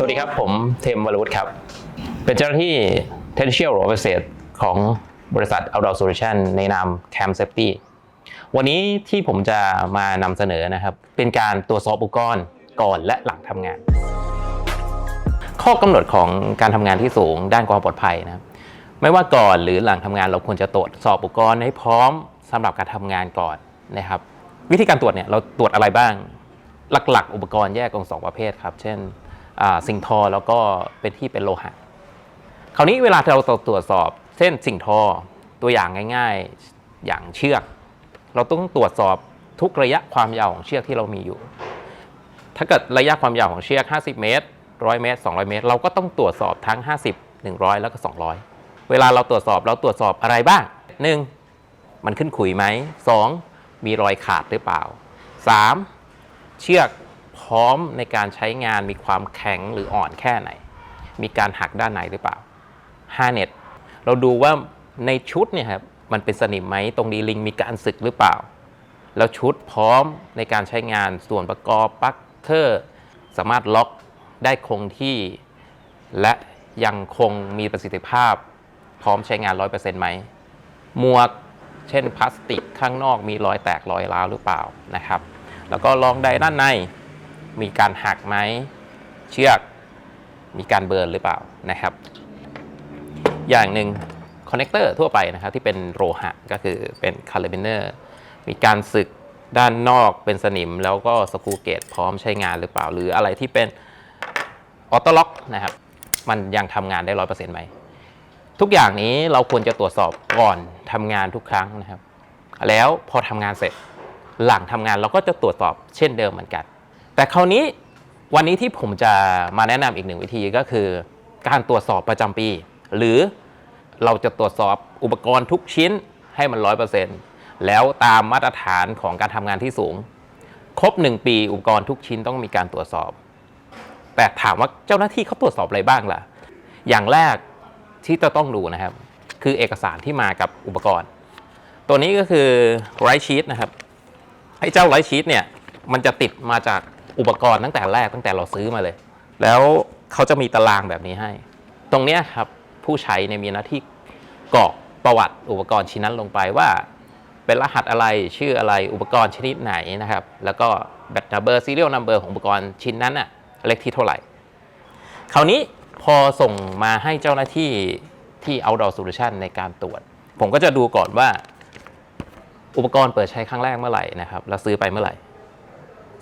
สวัสดีครับผมเทมวรวุฒิครับ เป็นเจ้าหน้าที่ Technical Officer ของบริษัท Outdoor Solution ในนาม Cam Safety วันนี้ที่ผมจะมานำเสนอนะครับ เป็นการตรวจสอบอุปกรณ์ก่อนและหลังทำงาน ข้อกำหนดของการทำงานที่สูงด้านความปลอดภัยนะครับ ไม่ว่าก่อนหรือหลังทำงานเราควรจะตรวจสอบอุปกรณ์ให้พร้อมสำหรับการทำงานก่อนนะครับ วิธีการตรวจเนี่ยเราตรวจอะไรบ้าง หลักๆ อุปกรณ์แยกเป็นสองประเภทครับ เช่น สิ่งทอแล้วก็เป็นที่เป็นโลหะ คราวนี้เวลาเราตรวจสอบเช่นสิ่งทอตัวอย่างง่าย ๆอย่างเชือก เราต้องตรวจสอบทุกระยะความยาวของเชือกที่เรามีอยู่ ถ้าเกิดระยะความยาวของเชือก 50 เมตร 100 เมตร 200 เมตร เราก็ต้องตรวจสอบทั้ง 50 100 แล้วก็ 200 เวลาเราตรวจสอบเราตรวจสอบอะไรบ้าง 1. มันขึ้นขุยไหม 2. มีรอยขาดหรือเปล่า 3. เชือก พร้อมในการใช้งานมีความแข็งหรืออ่อนแค่ไหน มีการหักด้านไหนหรือเปล่า5เน็ตเราดูว่าในชุดเนี่ยครับมันเป็นสนิมไหมตรงดีลิงมีการสึกหรือเปล่า แล้วชุดพร้อมในการใช้งานส่วนประกอบปลั๊กเคอร์สามารถล็อกได้คงที่ และยังคงมีประสิทธิภาพ พร้อมใช้งาน 100%ไหมหมวกเช่นพลาสติกข้างนอกมีรอยแตกรอยร้าวหรือเปล่านะครับ แล้วก็ลองไดด้านใน มีการหักไหมเชือกมีการเบิร์นหรือเปล่านะครับ อย่างหนึ่งคอนเนคเตอร์ทั่วไปนะครับที่เป็นโลหะก็คือเป็นคาร์บิเนอร์มีการสึกด้านนอกเป็นสนิม แล้วก็สกรูเกตพร้อมใช้งานหรือเปล่า หรืออะไรที่เป็นออโต้ล็อกนะครับ มันยังทำงานได้ร้อยเปอร์เซ็นต์ไหมทุกอย่างนี้เราควรจะตรวจสอบก่อนทำงานทุกครั้งนะครับ แล้วพอทำงานเสร็จหลังทำงานเราก็จะตรวจสอบเช่นเดิมเหมือนกัน แต่คราวนี้วันนี้ที่ผมจะมาแนะนำอีกหนึ่งวิธีก็คือ การตรวจสอบประจำปี หรือเราจะตรวจสอบอุปกรณ์ทุกชิ้นให้มันร้อยเปอร์เซ็นต์แล้วตามมาตรฐานของการทำงานที่สูง ครบ 1 ปีอุปกรณ์ทุกชิ้นต้องมีการตรวจสอบ แต่ถามว่าเจ้าหน้าที่เขาตรวจสอบอะไรบ้างล่ะ อย่างแรกที่จะต้องดูนะครับ คือเอกสารที่มากับอุปกรณ์ ตัวนี้ก็คือไรชีตนะครับไอ้เจ้าไรชีตเนี่ยมันจะติดมาจาก อุปกรณ์ตั้งแต่แรกตั้งแต่เราซื้อมาเลย แล้วเขาจะมีตารางแบบนี้ให้ ตรงเนี้ยครับผู้ใช้เนี่ยมีหน้าที่กรอกประวัติอุปกรณ์ชิ้นนั้นลงไปว่า เป็นรหัสอะไรชื่ออะไรอุปกรณ์ชนิดไหนนะครับ แล้วก็แบตนัมเบอร์ซีเรียลนัมเบอร์ของอุปกรณ์ชิ้นนั้นอะเลขที่เท่าไหร่ คราวนี้พอส่งมาให้เจ้าหน้าที่ที่ Outdoor Solution ในการตรวจ ผมก็จะดูก่อนว่า อุปกรณ์เปิดใช้ครั้งแรกเมื่อไหร่นะครับแล้วซื้อไปเมื่อไหร่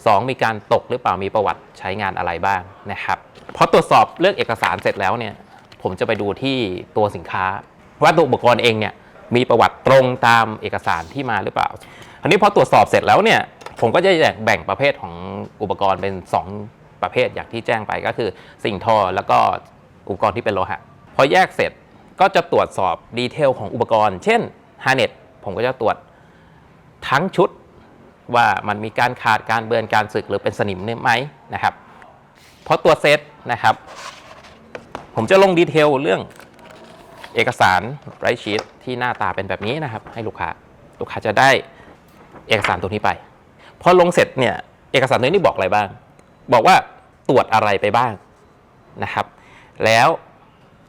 2 มีการตกหรือเปล่ามีประวัติใช้งานอะไรบ้างนะครับพอตรวจสอบเลือกเอกสารเสร็จแล้วเนี่ยผมจะไปดูที่ตัวสินค้าว่าตัวอุปกรณ์เองเนี่ยมีประวัติตรงตามเอกสารที่มาหรือเปล่าอันนี้พอตรวจสอบเสร็จแล้วเนี่ยผมก็จะแบ่งประเภทของอุปกรณ์เป็น 2 ประเภทอย่างที่แจ้งไปก็คือ สิ่งทอแล้วก็อุปกรณ์ที่เป็นโลหะพอแยกเสร็จก็จะตรวจสอบดีเทลของอุปกรณ์ เช่นฮาร์เน็ตผมก็จะตรวจทั้งชุด ว่ามันมีการขาดการเบือนการสึกหรือเป็นสนิมนี่ไหมนะครับพอตรวเสร็จนะครับ ผมจะลงดีเทลเรื่องเอกสารไรชีตที่หน้าตาเป็นแบบนี้นะครับ ให้ลูกค้าลูกค้าจะได้เอกสารตัวนี้ไป พอลงเสร็จเนี่ยเอกสารตัวนี้บอกอะไรบ้าง บอกว่าตรวจอะไรไปบ้างนะครับ แล้ว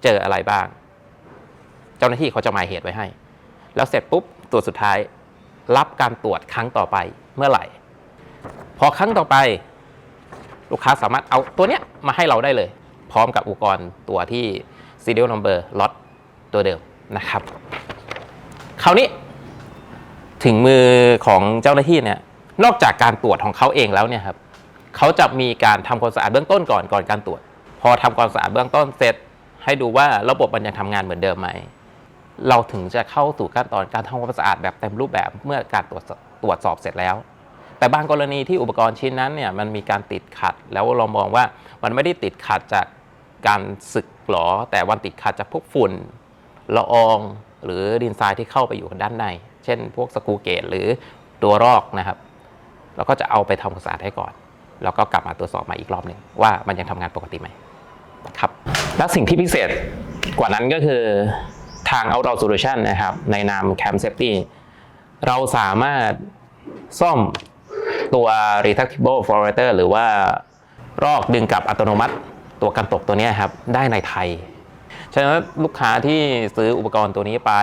เจออะไรบ้าง เจ้าหน้าที่เขาจะหมายเหตุไว้ให้ แล้วเสร็จปุ๊บตรวจสุดท้าย รับการตรวจครั้งต่อไปเมื่อไหร่ พอครั้งต่อไป ลูกค้าสามารถเอาตัวเนี้ยมาให้เราได้เลย พร้อมกับอุปกรณ์ตัวที่ serial number lot ตัวเดิมนะครับ คราวนี้ถึงมือของเจ้าหน้าที่เนี่ยนอกจากการตรวจของเขาเองแล้วเนี่ยครับเขาจะมีการทำความสะอาดเบื้องต้นก่อนก่อนการตรวจ พอทำความสะอาดเบื้องต้นเสร็จ ให้ดูว่าระบบมันยังทำงานเหมือนเดิมไหม เราถึงจะเข้าสู่ขั้นตอนการทำความสะอาดแบบเต็มรูปแบบเมื่อการตรวจสอบตรวจสอบเสร็จแล้ว แต่บางกรณีที่อุปกรณ์ชิ้นนั้นเนี่ยมันมีการติดขัด แล้วเรามองว่ามันไม่ได้ติดขัดจากการสึกหรอ แต่วันติดขัดจากพวกฝุ่นละออง หรือดินทรายที่เข้าไปอยู่ด้านใน เช่น พวกสกูเกตหรือตัวรอกนะครับเราก็จะเอาไปทำความสะอาดให้ก่อน แล้วก็กลับมาตรวจสอบใหม่อีกรอบหนึ่งว่ามันยังทำงานปกติไหมครับ และสิ่งที่พิเศษกว่านั้นก็คือ ทาง Outdoor Solution นะครับ ในนาม Camp Safety เราสามารถซ่อมตัว retractable floater หรือว่ารอกดึงกลับอัตโนมัติตัวกันตกตัวนี้ครับ ได้ในไทย ฉะนั้นลูกค้าที่ซื้ออุปกรณ์ตัวนี้ไป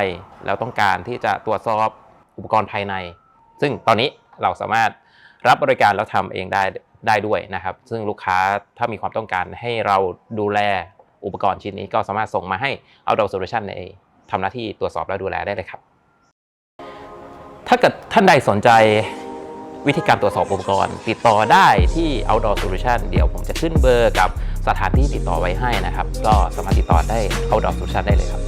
แล้วต้องการที่จะตรวจสอบอุปกรณ์ภายใน ซึ่งตอนนี้เราสามารถรับบริการแล้วทำเองได้ได้ด้วยนะครับ ซึ่งลูกค้าถ้ามีความต้องการให้เราดูแลอุปกรณ์ชิ้นนี้ก็สามารถส่งมาให้ Outdoor Solution ใน ทำหน้าที่ตรวจสอบและดูแลได้เลยครับ ถ้าเกิดท่านใดสนใจวิธีการตรวจสอบอุปกรณ์ ติดต่อได้ที่ Outdoor Solution เดี๋ยวผมจะขึ้นเบอร์กับสถานที่ติดต่อไว้ให้นะครับ ก็สามารถติดต่อได้ Outdoor Solution ได้เลยครับ